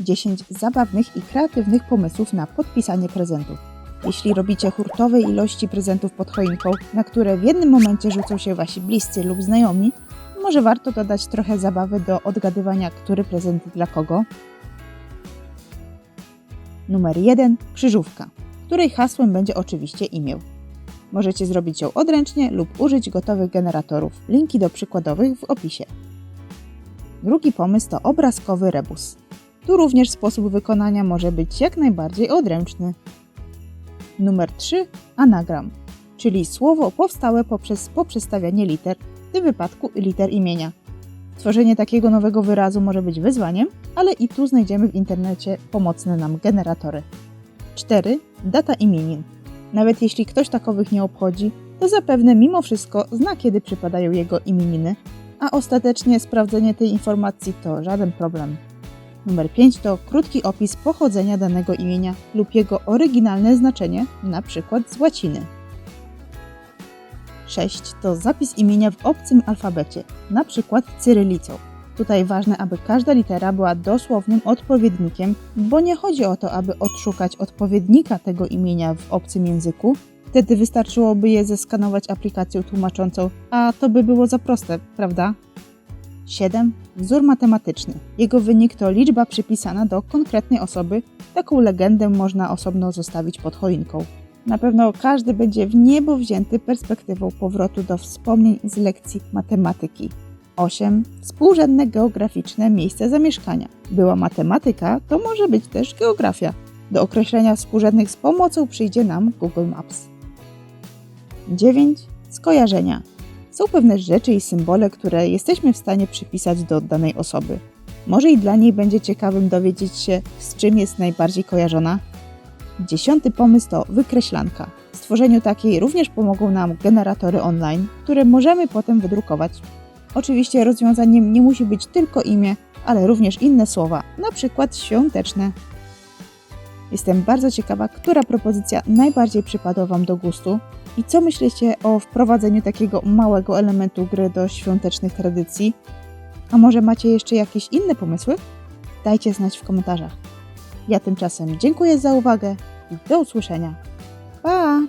10 zabawnych i kreatywnych pomysłów na podpisanie prezentów. Jeśli robicie hurtowe ilości prezentów pod choinką, na które w jednym momencie rzucą się wasi bliscy lub znajomi, może warto dodać trochę zabawy do odgadywania, który prezent dla kogo. Numer 1. Krzyżówka, której hasłem będzie oczywiście imię. Możecie zrobić ją odręcznie lub użyć gotowych generatorów. Linki do przykładowych w opisie. Drugi pomysł to obrazkowy rebus. Tu również sposób wykonania może być jak najbardziej odręczny. Numer 3. Anagram, czyli słowo powstałe poprzez poprzestawianie liter, w tym wypadku liter imienia. Tworzenie takiego nowego wyrazu może być wyzwaniem, ale i tu znajdziemy w internecie pomocne nam generatory. 4. Data imienin. Nawet jeśli ktoś takowych nie obchodzi, to zapewne mimo wszystko zna kiedy przypadają jego imieniny, a ostatecznie sprawdzenie tej informacji to żaden problem. Numer 5 to krótki opis pochodzenia danego imienia lub jego oryginalne znaczenie, na przykład z łaciny. 6 to zapis imienia w obcym alfabecie, przykład cyrylicą. Tutaj ważne, aby każda litera była dosłownym odpowiednikiem, bo nie chodzi o to, aby odszukać odpowiednika tego imienia w obcym języku. Wtedy wystarczyłoby je zeskanować aplikacją tłumaczącą, a to by było za proste, prawda? 7. Wzór matematyczny. Jego wynik to liczba przypisana do konkretnej osoby. Taką legendę można osobno zostawić pod choinką. Na pewno każdy będzie w niebo wzięty perspektywą powrotu do wspomnień z lekcji matematyki. 8. Współrzędne geograficzne miejsce zamieszkania. Była matematyka, to może być też geografia. Do określenia współrzędnych z pomocą przyjdzie nam Google Maps. 9. Skojarzenia. Są pewne rzeczy i symbole, które jesteśmy w stanie przypisać do danej osoby. Może i dla niej będzie ciekawym dowiedzieć się, z czym jest najbardziej kojarzona. Dziesiąty pomysł to wykreślanka. W stworzeniu takiej również pomogą nam generatory online, które możemy potem wydrukować. Oczywiście rozwiązaniem nie musi być tylko imię, ale również inne słowa, na przykład świąteczne. Jestem bardzo ciekawa, która propozycja najbardziej przypadła Wam do gustu i co myślicie o wprowadzeniu takiego małego elementu gry do świątecznych tradycji? A może macie jeszcze jakieś inne pomysły? Dajcie znać w komentarzach. Ja tymczasem dziękuję za uwagę i do usłyszenia. Pa!